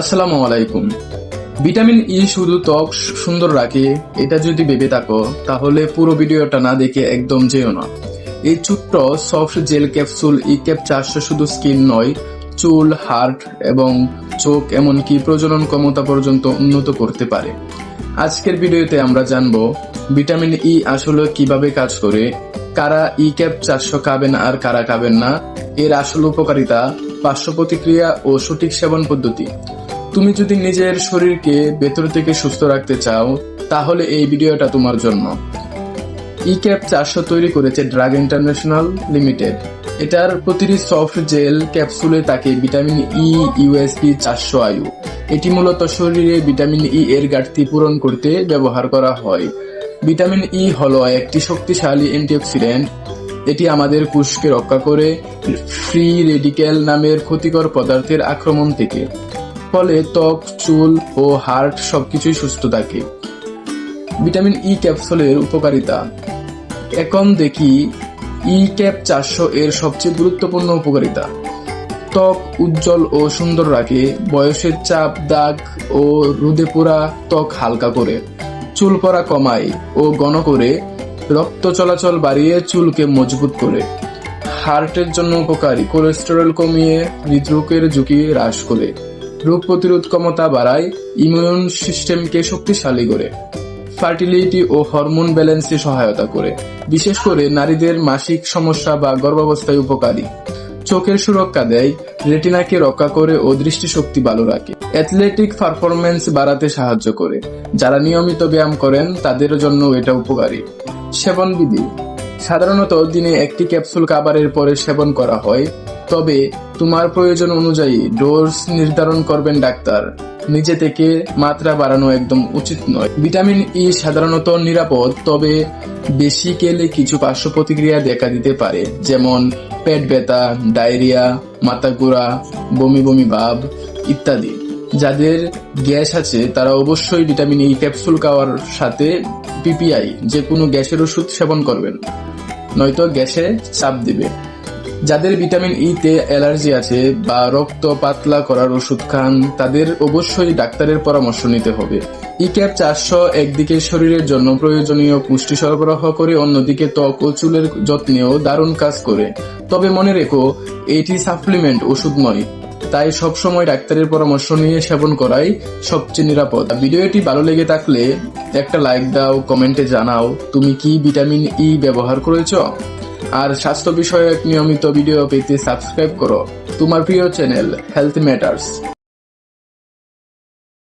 আসসালামু আলাইকুম। Vitamin E শুধু ত্বক সুন্দর রাখে, এটা যদি ভেবে থাকো, তাহলে পুরো ভিডিওটা না দেখে একদম যেও না। এই ছোট্ট soft gel capsule E cap চারশো শুধু স্কিন নয়, চুল, হার্ট এবং চোখ এমনকি প্রজনন ক্ষমতা পর্যন্ত উন্নত করতে পারে। আজকের ভিডিওতে আমরা জানব, ভিটামিন ই আসলে কীভাবে কাজ করে, কারা ই ক্যাপ চারশো খাবেন আর কারা খাবেন না, এর আসল উপকারিতা পার্শ্ব প্রতিক্রিয়া ও সঠিক সেবন পদ্ধতি। তুমি যদি নিজের শরীরকে ভেতর থেকে সুস্থ রাখতে চাও, তাহলে এই ভিডিওটা তোমার জন্য। ই ক্যাপ চারশো তৈরি করেছে ড্রাগ ইন্টারন্যাশনাল লিমিটেড। এটার প্রতিটি সফট জেল ক্যাপসুলে থাকে ভিটামিন ই ইউএসপি চারশো আয়ু। এটি মূলত শরীরে ভিটামিন ই এর ঘাটতি পূরণ করতে ব্যবহার করা হয়। ভিটামিন ই হলো একটি শক্তিশালী অ্যান্টিঅক্সিডেন্ট। এটি আমাদের কোষকে রক্ষা করে, ফ্রি রেডিক্যাল নামের ক্ষতিকর পদার্থের আক্রমণ থেকে। ফলে ত্বক, চুল ও হার্ট সবকিছুই সুস্থ থাকে। ভিটামিন ই ক্যাপসুলের উপকারিতা। এখন দেখি ই ক্যাপ চারশো এর সবচেয়ে গুরুত্বপূর্ণ উপকারিতা। ত্বক উজ্জ্বল ও সুন্দর রাখে, বয়সের চাপ, দাগ ও রোদে পোড়া ত্বক হালকা করে, চুল পড়া কমায় ও ঘন করে, রক্ত চলাচল বাড়িয়ে চুলকে মজবুত করে। হার্টের জন্য উপকারী, কোলেস্টেরল কমিয়ে হৃদরোগের ঝুঁকি হ্রাস করে। রোগ প্রতিরোধ ক্ষমতা বাড়ায় ইমিউন সিস্টেমকে শক্তিশালী করে, ফার্টিলিটি ও হরমোন ব্যালেন্সে সহায়তা করে, বিশেষ করে নারীদের মাসিক সমস্যা বা গর্ভাবস্থায় উপকারী। চোখের সুরক্ষা দেয়, রেটিনাকে রক্ষা করে ও দৃষ্টিশক্তি ভালো রাখে। অ্যাথলেটিক পারফরমেন্স বাড়াতে সাহায্য করে। যারা নিয়মিত ব্যায়াম করেন, তাদের জন্য এটা উপকারী। সেবন বিধি সাধারণত দিনে একটি ক্যাপসুল খাবারের পরে সেবন করা হয়। তবে তোমার প্রয়োজন অনুযায়ী ডোজ নির্ধারণ করবেন ডাক্তার। নিজে থেকে মাত্রা বাড়ানো একদম উচিত নয়। ভিটামিন ই সাধারণত নিরাপদ, তবে বেশি খেলে কিছু পার্শ্ব প্রতিক্রিয়া দেখা দিতে পারে, যেমন পেট ব্যথা, ডায়রিয়া, মাথা ঘোরা, বমি বমি ভাব ইত্যাদি। যাদের গ্যাস আছে, তারা অবশ্যই ভিটামিন ই ক্যাপসুল খাওয়ার সাথে পিপিআই যে কোনো গ্যাসের ওষুধ সেবন করবেন, নয়তো গ্যাসে চাপ দিবে। যাদের ভিটামিন ই তে অ্যালার্জি আছে বা রক্ত পাতলা করার ওষুধ খান, তাদের অবশ্যই ডাক্তারের পরামর্শ নিতে হবে। ই ক্যাপ চারশো একদিকে শরীরের জন্য প্রয়োজনীয় পুষ্টি সরবরাহ করে, অন্যদিকে ত্বক ও চুলের যত্নেও দারুণ কাজ করে। তবে মনে রেখো, এটি সাপ্লিমেন্ট ওষুধ নয়। তাই সবসময় ডাক্তারের পরামর্শ নিয়ে সেবন করাই সবচেয়ে নিরাপদ। ভিডিওটি ভালো লেগে থাকলে একটা লাইক দাও, কমেন্টে জানাও, তুমি কি ভিটামিন ই ব্যবহার করেছ? আর স্বাস্থ্য বিষয়ক নিয়মিত ভিডিও পেতে সাবস্ক্রাইব করো। তোমার প্রিয় চ্যানেল হেলথ ম্যাটার্স